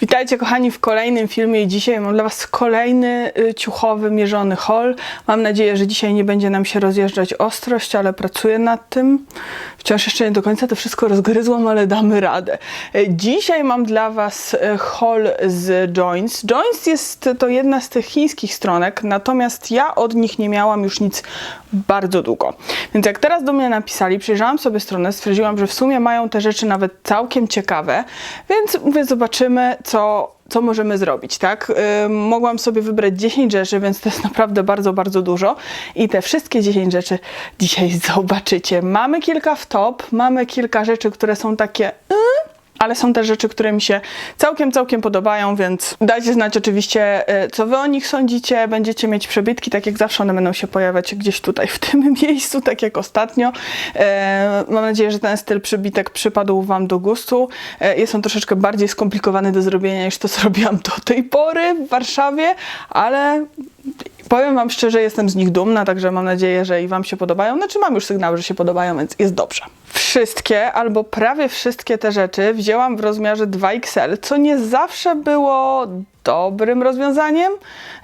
Witajcie kochani w kolejnym filmie i dzisiaj mam dla Was kolejny y, ciuchowy, mierzony haul. Mam nadzieję, że dzisiaj nie będzie nam się rozjeżdżać ostrość, ale pracuję nad tym. Wciąż jeszcze nie do końca to wszystko rozgryzłam, ale damy radę. Y, Dzisiaj mam dla Was y, haul z Joints. Joints jest to jedna z tych chińskich stronek, natomiast ja od nich nie miałam już nic bardzo długo. Więc jak teraz do mnie napisali, przejrzałam sobie stronę, stwierdziłam, że w sumie mają te rzeczy nawet całkiem ciekawe, więc mówię, zobaczymy, co, co możemy zrobić, tak? Ym, mogłam sobie wybrać 10 rzeczy, więc to jest naprawdę bardzo, bardzo dużo. I te wszystkie 10 rzeczy dzisiaj zobaczycie. Mamy kilka w top, mamy kilka rzeczy, które są takie... Yy, ale są też rzeczy, które mi się całkiem, całkiem podobają, więc dajcie znać oczywiście, e, co wy o nich sądzicie. Będziecie mieć przebitki, tak jak zawsze one będą się pojawiać gdzieś tutaj w tym miejscu, tak jak ostatnio. E, mam nadzieję, że ten styl przybitek przypadł wam do gustu. E, jest on troszeczkę bardziej skomplikowany do zrobienia niż to, co robiłam do tej pory w Warszawie, ale Powiem Wam szczerze, jestem z nich dumna, także mam nadzieję, że i Wam się podobają. Znaczy, mam już sygnały, że się podobają, więc jest dobrze. Wszystkie, albo prawie wszystkie te rzeczy wzięłam w rozmiarze 2XL, co nie zawsze było dobrym rozwiązaniem,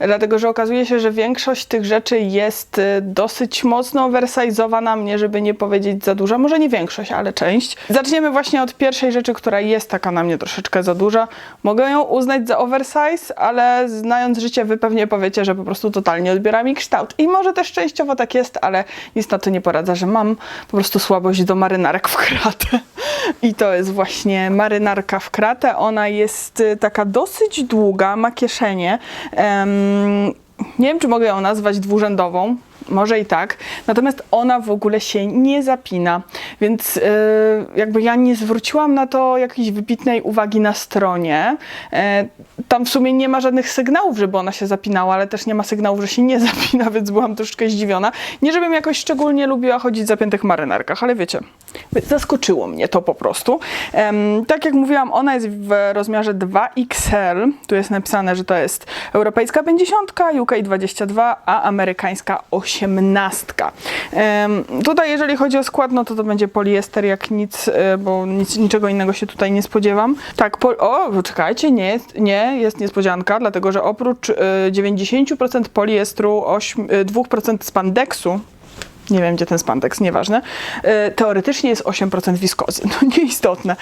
dlatego że okazuje się, że większość tych rzeczy jest y, dosyć mocno oversize'owa na mnie, żeby nie powiedzieć za duża. Może nie większość, ale część. Zaczniemy właśnie od pierwszej rzeczy, która jest taka na mnie troszeczkę za duża. Mogę ją uznać za oversize, ale znając życie, wy pewnie powiecie, że po prostu totalnie odbiera mi kształt. I może też częściowo tak jest, ale nic na to nie poradza, że mam po prostu słabość do marynarek w kratę. I to jest właśnie marynarka w kratę. Ona jest y, taka dosyć długa, ma kieszenie. Em, nie wiem, czy mogę ją nazwać dwurzędową. Może i tak. Natomiast ona w ogóle się nie zapina, więc yy, jakby ja nie zwróciłam na to jakiejś wybitnej uwagi na stronie. Yy, tam w sumie nie ma żadnych sygnałów, żeby ona się zapinała, ale też nie ma sygnałów, że się nie zapina, więc byłam troszeczkę zdziwiona. Nie, żebym jakoś szczególnie lubiła chodzić w zapiętych marynarkach, ale wiecie, zaskoczyło mnie to po prostu. Em, tak jak mówiłam, ona jest w rozmiarze 2XL. Tu jest napisane, że to jest europejska 50, UK 22, a amerykańska 18. Em, tutaj jeżeli chodzi o skład, no to to będzie poliester jak nic, e, bo nic, niczego innego się tutaj nie spodziewam. Tak, pol- o, czekajcie, nie jest, nie jest niespodzianka, dlatego że oprócz e, 90% poliestru, 8, e, 2% spandeksu, nie wiem, gdzie ten spandex, nieważne. E, Teoretycznie jest 8% wiskozy, no nieistotne.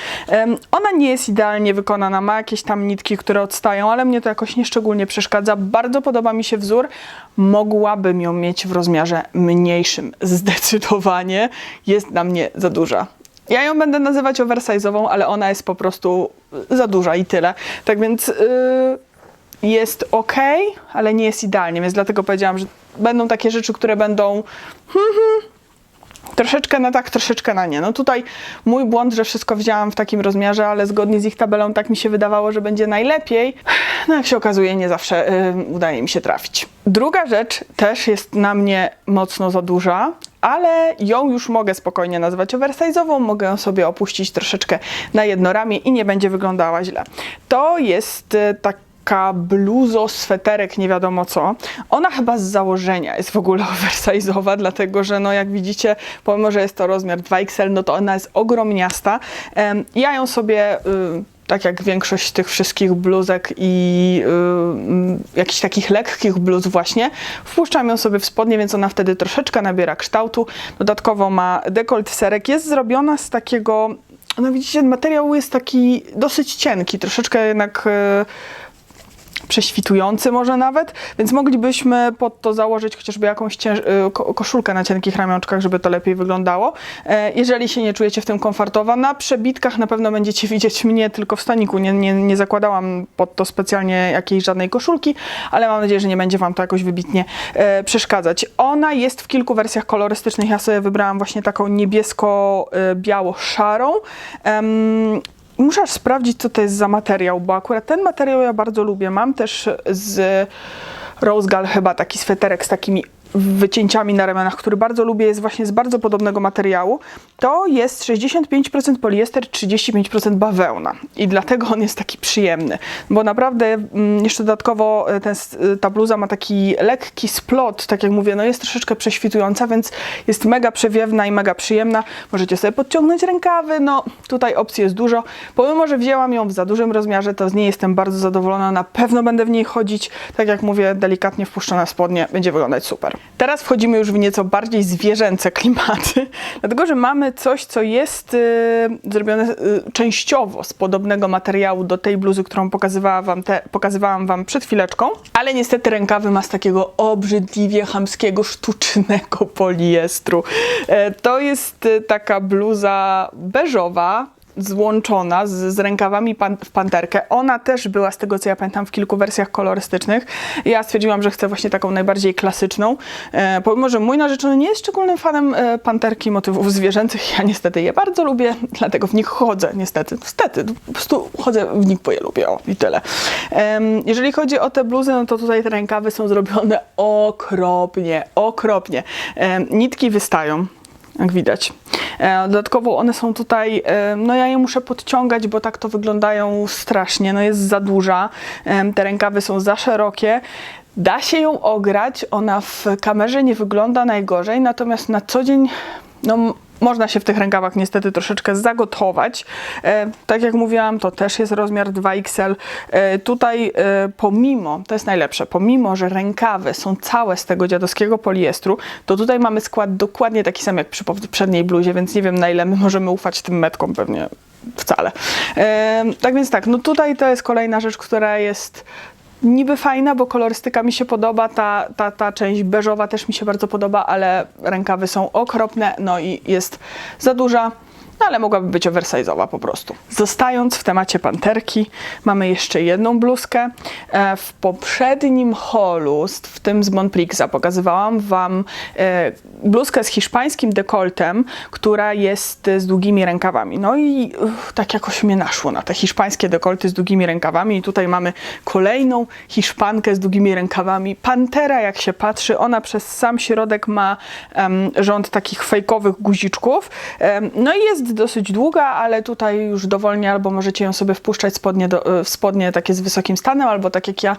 Ona nie jest idealnie wykonana, ma jakieś tam nitki, które odstają, ale mnie to jakoś nieszczególnie przeszkadza. Bardzo podoba mi się wzór. Mogłabym ją mieć w rozmiarze mniejszym. Zdecydowanie jest na mnie za duża. Ja ją będę nazywać oversize'ową, ale ona jest po prostu za duża i tyle. Tak więc... Yy jest ok, ale nie jest idealnie, więc dlatego powiedziałam, że będą takie rzeczy, które będą hmm, hmm, troszeczkę na tak, troszeczkę na nie. No tutaj mój błąd, że wszystko wzięłam w takim rozmiarze, ale zgodnie z ich tabelą tak mi się wydawało, że będzie najlepiej. No jak się okazuje, nie zawsze y, udaje mi się trafić. Druga rzecz też jest na mnie mocno za duża, ale ją już mogę spokojnie nazwać oversize'ową, mogę ją sobie opuścić troszeczkę na jedno ramię i nie będzie wyglądała źle. To jest y, tak taka bluzo, sweterek, nie wiadomo co. Ona chyba z założenia jest w ogóle oversize'owa, dlatego że no jak widzicie, pomimo, że jest to rozmiar 2XL, no to ona jest ogromniasta. Ja ją sobie... y, tak jak większość tych wszystkich bluzek i y, jakichś takich lekkich bluz właśnie, wpuszczam ją sobie w spodnie, więc ona wtedy troszeczkę nabiera kształtu. Dodatkowo ma dekolt serek, jest zrobiona z takiego, no widzicie, materiał jest taki dosyć cienki, troszeczkę jednak... Y, prześwitujący może nawet, więc moglibyśmy pod to założyć chociażby jakąś y, ko- koszulkę na cienkich ramionczkach, żeby to lepiej wyglądało. E, Jeżeli się nie czujecie w tym komfortowo, na przebitkach na pewno będziecie widzieć mnie tylko w staniku. Nie, nie, nie zakładałam pod to specjalnie jakiejś żadnej koszulki, ale mam nadzieję, że nie będzie Wam to jakoś wybitnie e, przeszkadzać. Ona jest w kilku wersjach kolorystycznych. Ja sobie wybrałam właśnie taką niebiesko-biało-szarą. Muszę sprawdzić, co to jest za materiał, bo akurat ten materiał ja bardzo lubię. Mam też z Rose Gal chyba taki sweterek z takimi wycięciami na ramionach, który bardzo lubię, jest właśnie z bardzo podobnego materiału. To jest 65% poliester, 35% bawełna i dlatego on jest taki przyjemny, bo naprawdę mm, jeszcze dodatkowo e, ten, e, ta bluza ma taki lekki splot, tak jak mówię, no jest troszeczkę prześwitująca, więc jest mega przewiewna i mega przyjemna. Możecie sobie podciągnąć rękawy, no tutaj opcji jest dużo. Pomimo, że wzięłam ją w za dużym rozmiarze, to z niej jestem bardzo zadowolona, na pewno będę w niej chodzić, tak jak mówię, delikatnie wpuszczone spodnie, będzie wyglądać super. Teraz wchodzimy już w nieco bardziej zwierzęce klimaty, dlatego, że mamy coś, co jest y, zrobione y, częściowo z podobnego materiału do tej bluzy, którą pokazywała wam te, pokazywałam Wam przed chwileczką, ale niestety rękawy ma z takiego obrzydliwie chamskiego, sztucznego poliestru. E, to jest y, taka bluza beżowa, złączona z, z rękawami pan, w panterkę. Ona też była, z tego co ja pamiętam, w kilku wersjach kolorystycznych. Ja stwierdziłam, że chcę właśnie taką najbardziej klasyczną. E, pomimo, że mój narzeczony nie jest szczególnym fanem e, panterki, motywów zwierzęcych, ja niestety je bardzo lubię, dlatego w nich chodzę, niestety. Niestety, po prostu chodzę w nich, bo je lubię, o i tyle. Em, jeżeli chodzi o te bluzy, no to tutaj te rękawy są zrobione okropnie, okropnie. Em, nitki wystają jak widać. E, Dodatkowo one są tutaj, e, no ja je muszę podciągać, bo tak to wyglądają strasznie, no jest za duża, Em, te rękawy są za szerokie. Da się ją ograć, ona w kamerze nie wygląda najgorzej, natomiast na co dzień, no można się w tych rękawach niestety troszeczkę zagotować. E, tak jak mówiłam, to też jest rozmiar 2XL. E, tutaj e, pomimo, to jest najlepsze, pomimo, że rękawy są całe z tego dziadowskiego poliestru, to tutaj mamy skład dokładnie taki sam jak przy poprzedniej bluzie, więc nie wiem na ile my możemy ufać tym metkom, pewnie wcale. Tak więc tak, no tutaj to jest kolejna rzecz, która jest niby fajna, bo kolorystyka mi się podoba, ta, ta, ta część beżowa też mi się bardzo podoba, ale rękawy są okropne, no i jest za duża. No ale mogłaby być oversize'owa po prostu. Zostając w temacie panterki, mamy jeszcze jedną bluzkę. E, W poprzednim holu, w tym z Monplixa, pokazywałam Wam e, bluzkę z hiszpańskim dekoltem, która jest e, z długimi rękawami. No i uff, tak jakoś mnie naszło na te hiszpańskie dekolty z długimi rękawami. I tutaj mamy kolejną hiszpankę z długimi rękawami. Pantera, jak się patrzy, ona przez sam środek ma em, rząd takich fejkowych guziczków. Em, no i jest dosyć długa, ale tutaj już dowolnie albo możecie ją sobie wpuszczać spodnie do, w spodnie takie z wysokim stanem, albo tak jak ja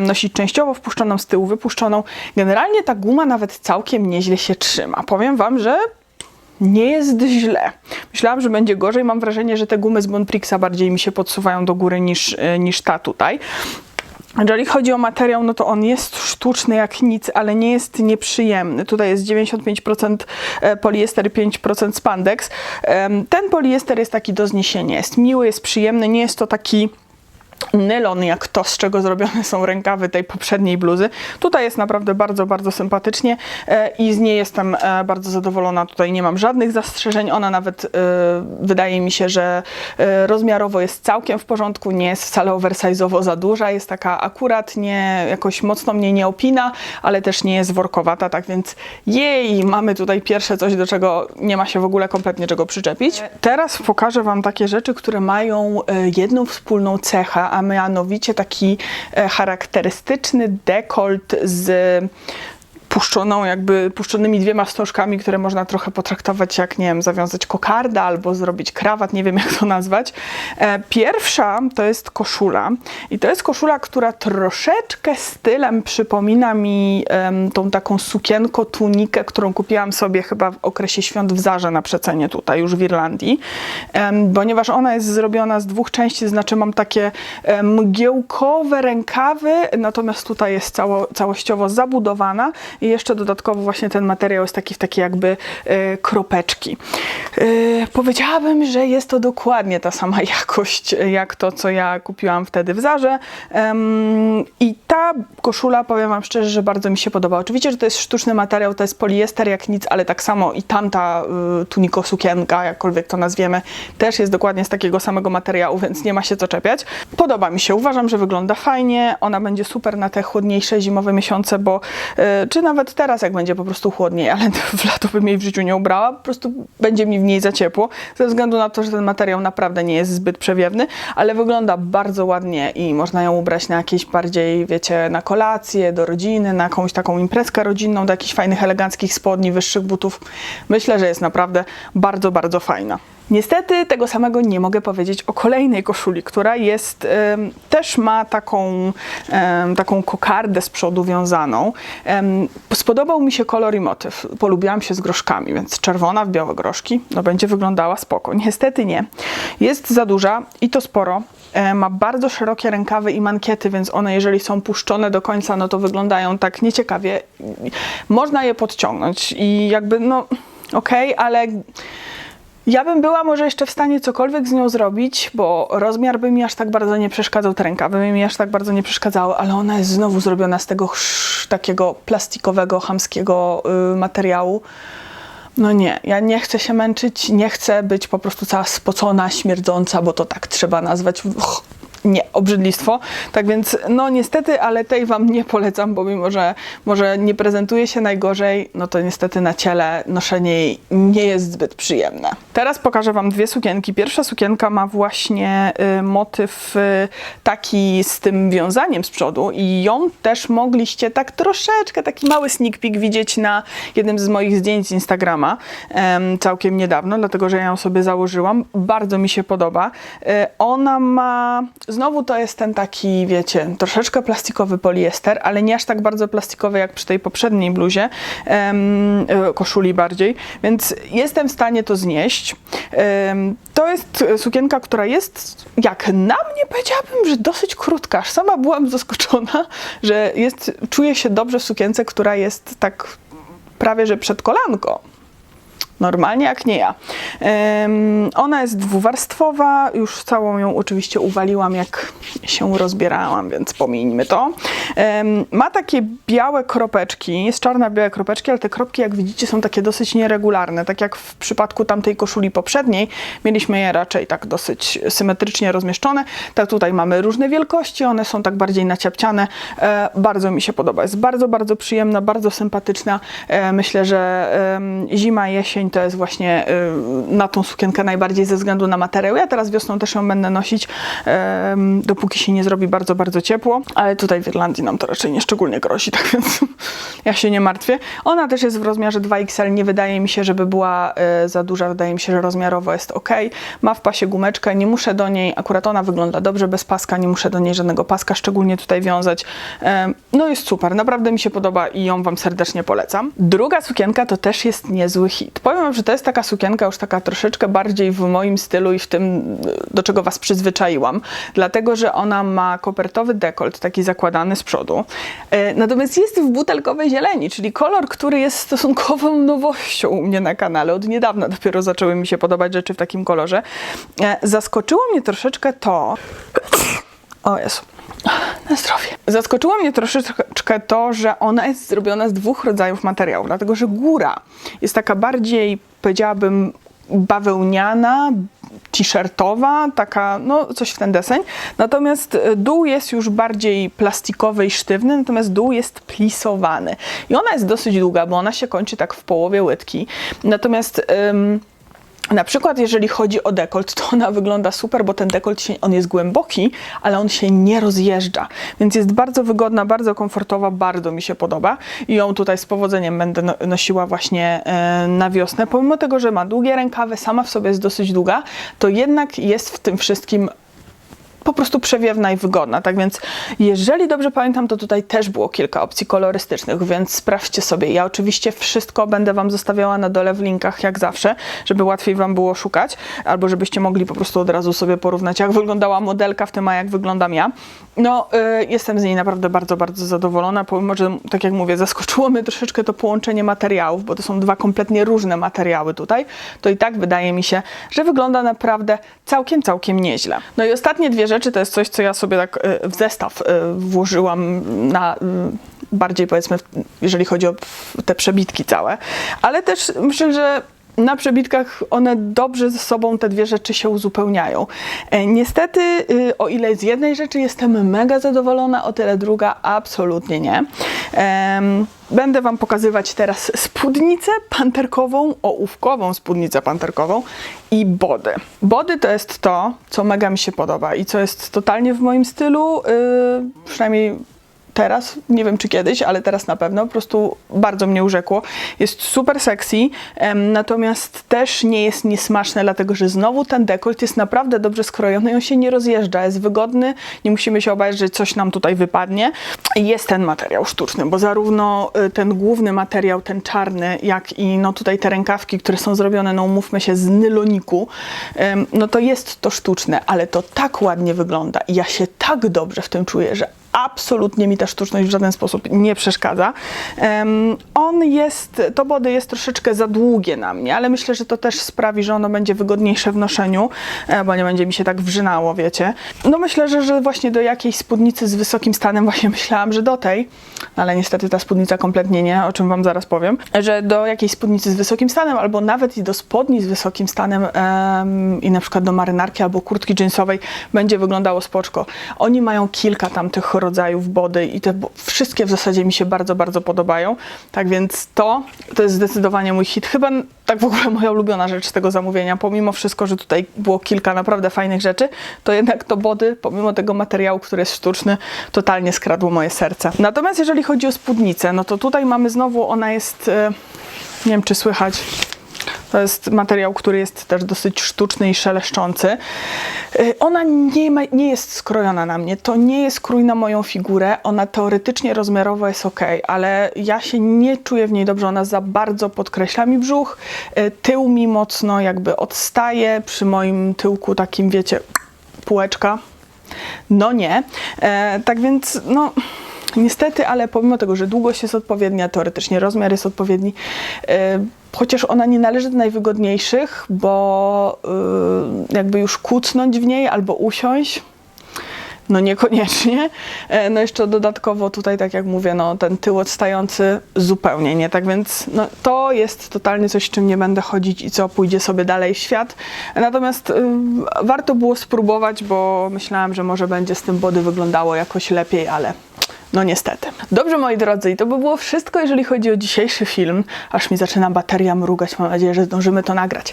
nosić częściowo wpuszczoną z tyłu, wypuszczoną. Generalnie ta guma nawet całkiem nieźle się trzyma. Powiem Wam, że nie jest źle. Myślałam, że będzie gorzej. Mam wrażenie, że te gumy z Bonprixa bardziej mi się podsuwają do góry niż, e, niż ta tutaj. Jeżeli chodzi o materiał, no to on jest sztuczny jak nic, ale nie jest nieprzyjemny. Tutaj jest 95% e, poliester, 5% spandex. Ten poliester jest taki do zniesienia. Jest miły, jest przyjemny, nie jest to taki nylon, jak to, z czego zrobione są rękawy tej poprzedniej bluzy. Tutaj jest naprawdę bardzo, bardzo sympatycznie e, i z niej jestem e, bardzo zadowolona. Tutaj nie mam żadnych zastrzeżeń. Ona nawet e, wydaje mi się, że rozmiarowo jest całkiem w porządku, nie jest wcale oversize'owo za duża, jest taka akurat, nie jakoś mocno mnie nie opina, ale też nie jest workowata, tak więc jej, mamy tutaj pierwsze coś, do czego nie ma się w ogóle kompletnie czego przyczepić. Teraz pokażę Wam takie rzeczy, które mają jedną wspólną cechę, a mianowicie taki e, charakterystyczny dekolt z puszczoną, jakby puszczonymi dwiema wstążkami, które można trochę potraktować jak, nie wiem, zawiązać kokardę albo zrobić krawat, nie wiem jak to nazwać. E, Pierwsza to jest koszula i to jest koszula, która troszeczkę stylem przypomina mi tą taką sukienko, tunikę, którą kupiłam sobie chyba w okresie świąt w Zarze na przecenie tutaj już w Irlandii, ponieważ ona jest zrobiona z dwóch części, znaczy mam takie mgiełkowe rękawy, natomiast tutaj jest cało, całościowo zabudowana i jeszcze dodatkowo właśnie ten materiał jest taki w takie jakby e, kropeczki. E, powiedziałabym, że jest to dokładnie ta sama jakość e, jak to, co ja kupiłam wtedy w Zarze i ta koszula, powiem Wam szczerze, że bardzo mi się podoba. Oczywiście, że to jest sztuczny materiał, to jest poliester jak nic, ale tak samo i tamta tuniko sukienka, jakkolwiek to nazwiemy, też jest dokładnie z takiego samego materiału, więc nie ma się co czepiać. Podoba mi się, uważam, że wygląda fajnie, ona będzie super na te chłodniejsze zimowe miesiące, bo czy nawet nawet teraz, jak będzie po prostu chłodniej, ale w lato bym jej w życiu nie ubrała, po prostu będzie mi w niej za ciepło, ze względu na to, że ten materiał naprawdę nie jest zbyt przewiewny, ale wygląda bardzo ładnie i można ją ubrać na jakieś bardziej, wiecie, na kolację, do rodziny, na jakąś taką imprezkę rodzinną, do jakichś fajnych, eleganckich spodni, wyższych butów. Myślę, że jest naprawdę bardzo, bardzo fajna. Niestety tego samego nie mogę powiedzieć o kolejnej koszuli, która jest, też ma taką, taką kokardę z przodu wiązaną. Spodobał mi się kolor i motyw. Polubiłam się z groszkami, więc czerwona w białe groszki, no będzie wyglądała spoko. Niestety nie. Jest za duża i to sporo. E, Ma bardzo szerokie rękawy i mankiety, więc one jeżeli są puszczone do końca, no to wyglądają tak nieciekawie. Można je podciągnąć i jakby no okej, ale ja bym była może jeszcze w stanie cokolwiek z nią zrobić, bo rozmiar by mi aż tak bardzo nie przeszkadzał, te by mi aż tak bardzo nie przeszkadzały, ale ona jest znowu zrobiona z tego chrz- takiego plastikowego, chamskiego y, materiału. No nie, ja nie chcę się męczyć, nie chcę być po prostu cała spocona, śmierdząca, bo to tak trzeba nazwać. Uch, nie, obrzydlistwo. Tak więc, no niestety, ale tej Wam nie polecam, bo mimo, że może nie prezentuje się najgorzej, no to niestety na ciele noszenie jej nie jest zbyt przyjemne. Teraz pokażę Wam dwie sukienki. Pierwsza sukienka ma właśnie y, motyw y, taki z tym wiązaniem z przodu i ją też mogliście tak troszeczkę, taki mały sneak peek widzieć na jednym z moich zdjęć z Instagrama em, całkiem niedawno, dlatego że ja ją sobie założyłam. Bardzo mi się podoba. Y, ona ma, znowu to jest ten taki, wiecie, troszeczkę plastikowy poliester, ale nie aż tak bardzo plastikowy jak przy tej poprzedniej bluzie, y, koszuli bardziej, więc jestem w stanie to znieść. To jest sukienka, która jest, jak na mnie powiedziałabym, że dosyć krótka. Sama byłam zaskoczona, że jest, czuję się dobrze w sukience, która jest tak prawie, że przed kolanko. Normalnie jak nie ja. Em, ona jest dwuwarstwowa, już całą ją oczywiście uwaliłam jak się rozbierałam, więc pomińmy to. Em, ma takie białe kropeczki, jest czarna-białe kropeczki, ale te kropki jak widzicie są takie dosyć nieregularne, tak jak w przypadku tamtej koszuli poprzedniej, mieliśmy je raczej tak dosyć symetrycznie rozmieszczone, tak tutaj mamy różne wielkości, one są tak bardziej naciapciane, e, bardzo mi się podoba, jest bardzo, bardzo przyjemna, bardzo sympatyczna, e, myślę, że em, zima, jesień to jest właśnie y, na tą sukienkę najbardziej ze względu na materiał. Ja teraz wiosną też ją będę nosić, dopóki się nie zrobi bardzo, bardzo ciepło, ale tutaj w Irlandii nam to raczej nie szczególnie grozi, tak więc ja się nie martwię. Ona też jest w rozmiarze 2XL, nie wydaje mi się, żeby była e, za duża, wydaje mi się, że rozmiarowo jest ok. Ma w pasie gumeczkę, nie muszę do niej, akurat ona wygląda dobrze bez paska, nie muszę do niej żadnego paska szczególnie tutaj wiązać. No jest super, naprawdę mi się podoba i ją Wam serdecznie polecam. Druga sukienka to też jest niezły hit. Powiem Wam, że to jest taka sukienka już taka troszeczkę bardziej w moim stylu i w tym, do czego Was przyzwyczaiłam, dlatego, że ona ma kopertowy dekolt, taki zakładany z przodu. E, Natomiast jest w butelkowej zieleni, czyli kolor, który jest stosunkową nowością u mnie na kanale. Od niedawna dopiero zaczęły mi się podobać rzeczy w takim kolorze. E, Zaskoczyło mnie troszeczkę to... O Jezu. Na zdrowie. Zaskoczyło mnie troszeczkę to, że ona jest zrobiona z dwóch rodzajów materiału, dlatego że góra jest taka bardziej, powiedziałabym, bawełniana, t-shirtowa, taka, no coś w ten deseń. Natomiast e, dół jest już bardziej plastikowy i sztywny, natomiast dół jest plisowany. I ona jest dosyć długa, bo ona się kończy tak w połowie łydki. Natomiast... ym, na przykład, jeżeli chodzi o dekolt, to ona wygląda super, bo ten dekolt się, on jest głęboki, ale on się nie rozjeżdża, więc jest bardzo wygodna, bardzo komfortowa, bardzo mi się podoba i ją tutaj z powodzeniem będę no- nosiła właśnie e, na wiosnę. Pomimo tego, że ma długie rękawy, sama w sobie jest dosyć długa, to jednak jest w tym wszystkim po prostu przewiewna i wygodna. Tak więc, jeżeli dobrze pamiętam, to tutaj też było kilka opcji kolorystycznych, więc sprawdźcie sobie. Ja oczywiście wszystko będę Wam zostawiała na dole w linkach, jak zawsze, żeby łatwiej Wam było szukać, albo żebyście mogli po prostu od razu sobie porównać, jak wyglądała modelka w tym, a jak wyglądam ja. No, y, jestem z niej naprawdę bardzo, bardzo zadowolona, pomimo, że, tak jak mówię, zaskoczyło mnie troszeczkę to połączenie materiałów, bo to są dwa kompletnie różne materiały tutaj, to i tak wydaje mi się, że wygląda naprawdę całkiem, całkiem nieźle. No i ostatnie dwie rzeczy to jest coś, co ja sobie tak y, w zestaw y, włożyłam na y, bardziej powiedzmy, jeżeli chodzi o te przebitki całe, ale też myślę, że na przebitkach one dobrze ze sobą te dwie rzeczy się uzupełniają. E, Niestety, o ile z jednej rzeczy jestem mega zadowolona, o tyle druga absolutnie nie. Em, Będę Wam pokazywać teraz spódnicę panterkową, ołówkową spódnicę panterkową i body. Body to jest to, co mega mi się podoba i co jest totalnie w moim stylu, yy, przynajmniej teraz, nie wiem czy kiedyś, ale teraz na pewno, po prostu bardzo mnie urzekło. Jest super sexy, em, natomiast też nie jest niesmaczne, dlatego że znowu ten dekolt jest naprawdę dobrze skrojony on się nie rozjeżdża, jest wygodny, nie musimy się obawiać, że coś nam tutaj wypadnie. Jest ten materiał sztuczny, bo zarówno y, ten główny materiał, ten czarny, jak i no tutaj te rękawki, które są zrobione, no umówmy się, z nyloniku, em, no to jest to sztuczne, ale to tak ładnie wygląda i ja się tak dobrze w tym czuję, że absolutnie mi ta sztuczność w żaden sposób nie przeszkadza. Em, on jest, to body jest troszeczkę za długie na mnie, ale myślę, że to też sprawi, że ono będzie wygodniejsze w noszeniu, e, bo nie będzie mi się tak wrzynało, wiecie. No myślę, że, że właśnie do jakiejś spódnicy z wysokim stanem, właśnie myślałam, że do tej, ale niestety ta spódnica kompletnie nie, o czym wam zaraz powiem, że do jakiejś spódnicy z wysokim stanem, albo nawet i do spodni z wysokim stanem em, i na przykład do marynarki albo kurtki jeansowej będzie wyglądało spoczko. Oni mają kilka tam tych rodzajów body i te wszystkie w zasadzie mi się bardzo, bardzo podobają. Tak więc to, to jest zdecydowanie mój hit. Chyba tak w ogóle moja ulubiona rzecz z tego zamówienia. Pomimo wszystko, że tutaj było kilka naprawdę fajnych rzeczy, to jednak to body, pomimo tego materiału, który jest sztuczny, totalnie skradło moje serce. Natomiast jeżeli chodzi o spódnicę, no to tutaj mamy znowu, ona jest, e, nie wiem czy słychać, to jest materiał, który jest też dosyć sztuczny i szeleszczący. Y, Ona nie, ma, nie jest skrojona na mnie. To nie jest krój na moją figurę. Ona teoretycznie rozmiarowo jest ok, ale ja się nie czuję w niej dobrze. Ona za bardzo podkreśla mi brzuch. Y, Tył mi mocno jakby odstaje. Przy moim tyłku takim, wiecie, półeczka. No nie. E, tak więc, no. Niestety, ale pomimo tego, że długość jest odpowiednia, teoretycznie rozmiar jest odpowiedni, e, chociaż ona nie należy do najwygodniejszych, bo e, jakby już kucnąć w niej albo usiąść, no niekoniecznie. E, No jeszcze dodatkowo tutaj, tak jak mówię, no ten tył odstający zupełnie nie. Tak więc no, to jest totalnie coś, czym nie będę chodzić i co pójdzie sobie dalej w świat. Natomiast warto było spróbować, bo myślałam, że może będzie z tym body wyglądało jakoś lepiej, ale no niestety. Dobrze, moi drodzy, i to by było wszystko, jeżeli chodzi o dzisiejszy film. Aż mi zaczyna bateria mrugać. Mam nadzieję, że zdążymy to nagrać.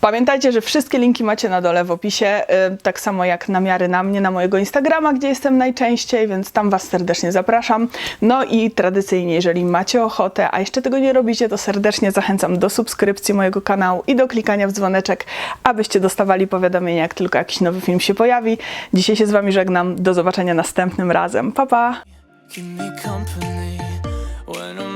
Pamiętajcie, że wszystkie linki macie na dole w opisie, y, tak samo jak namiary na mnie, na mojego Instagrama, gdzie jestem najczęściej, więc tam Was serdecznie zapraszam. No i tradycyjnie, jeżeli macie ochotę, a jeszcze tego nie robicie, to serdecznie zachęcam do subskrypcji mojego kanału i do klikania w dzwoneczek, abyście dostawali powiadomienia, jak tylko jakiś nowy film się pojawi. Dzisiaj się z Wami żegnam. Do zobaczenia następnym razem. Pa, pa! Keep me company when I'm